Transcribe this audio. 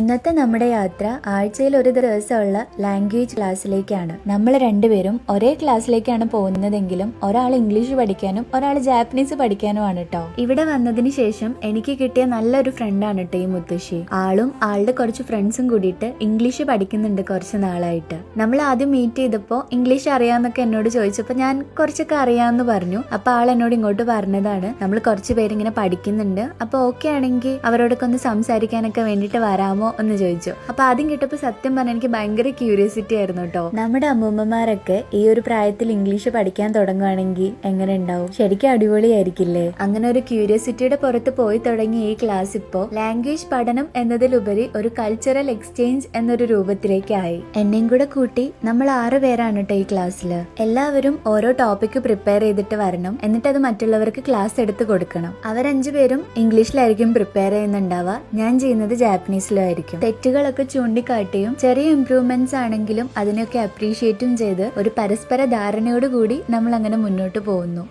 ഇന്നത്തെ നമ്മുടെ യാത്ര ആഴ്ചയിൽ ഒരു ദിവസമുള്ള ലാംഗ്വേജ് ക്ലാസ്സിലേക്കാണ് നമ്മൾ രണ്ടുപേരും ഒരേ ക്ലാസ്സിലേക്കാണ് പോകുന്നതെങ്കിലും ഒരാൾ ഇംഗ്ലീഷ് പഠിക്കാനും ഒരാൾ ജാപ്പനീസ് പഠിക്കാനുമാണ് കേട്ടോ ഇവിടെ വന്നതിന് ശേഷം എനിക്ക് കിട്ടിയ നല്ലൊരു ഫ്രണ്ടാണ് കേട്ടോ ഈ മുത്തശ്ശി. ആളും ആളുടെ കുറച്ച് ഫ്രണ്ട്സും കൂടിയിട്ട് ഇംഗ്ലീഷ് പഠിക്കുന്നുണ്ട് കുറച്ച് നാളായിട്ട്. നമ്മൾ ആദ്യം മീറ്റ് ചെയ്തപ്പോൾ ഇംഗ്ലീഷ് അറിയാന്നൊക്കെ എന്നോട് ചോദിച്ചപ്പോൾ ഞാൻ കുറച്ചൊക്കെ അറിയാമെന്ന് പറഞ്ഞു. അപ്പൊ ആൾ എന്നോട് ഇങ്ങോട്ട് പറഞ്ഞതാണ് നമ്മൾ കുറച്ച് പേരിങ്ങനെ പഠിക്കുന്നുണ്ട്. അപ്പൊ ഓക്കെ ആണെങ്കിൽ അവരോടൊക്കെ ഒന്ന് സംസാരിക്കാനൊക്കെ വേണ്ടിയിട്ട് വരാമോ? എന്ന് ചോദിച്ചു. അപ്പൊ ആദ്യം കേട്ടപ്പോൾ സത്യം പറഞ്ഞാൽ എനിക്ക് ഭയങ്കര ക്യൂരിയോസിറ്റി ആയിരുന്നു കേട്ടോ. നമ്മുടെ അമ്മൂമ്മമാരൊക്കെ ഈ ഒരു പ്രായത്തിൽ ഇംഗ്ലീഷ് പഠിക്കാൻ തുടങ്ങുവാണെങ്കിൽ എങ്ങനെ ഉണ്ടാവും? ശരിക്കും അടിപൊളിയായിരിക്കില്ലേ? അങ്ങനെ ഒരു ക്യൂരിയോസിറ്റിയുടെ പുറത്ത് പോയി തുടങ്ങിയ ഈ ക്ലാസ് ഇപ്പോ ലാംഗ്വേജ് പഠനം എന്നതിലുപരി ഒരു കൾച്ചറൽ എക്സ്ചേഞ്ച് എന്നൊരു രൂപത്തിലേക്കായി എന്നെയും കൂടെ കൂട്ടി നമ്മൾ ആറ് പേരാണ് കേട്ടോ ഈ ക്ലാസ്സിൽ എല്ലാവരും ഓരോ ടോപ്പിക് പ്രിപ്പയർ ചെയ്തിട്ട് വരണം. എന്നിട്ട് അത് മറ്റുള്ളവർക്ക് ക്ലാസ് എടുത്ത് കൊടുക്കണം. അവരഞ്ചു പേരും ഇംഗ്ലീഷിലായിരിക്കും പ്രിപ്പയർ ചെയ്യുന്നുണ്ടാവുക. ഞാൻ ചെയ്യുന്നത് ജാപ്പനീസിലും ആയിരിക്കും തെറ്റുകളൊക്കെ ചൂണ്ടിക്കാട്ടിയും ചെറിയ ഇംപ്രൂവ്മെന്റ്സ് ആണെങ്കിലും അതിനൊക്കെ അപ്രീഷിയേറ്റും ചെയ്ത് ഒരു പരസ്പര ധാരണയോടുകൂടി നമ്മൾ അങ്ങനെ മുന്നോട്ട് പോകുന്നു.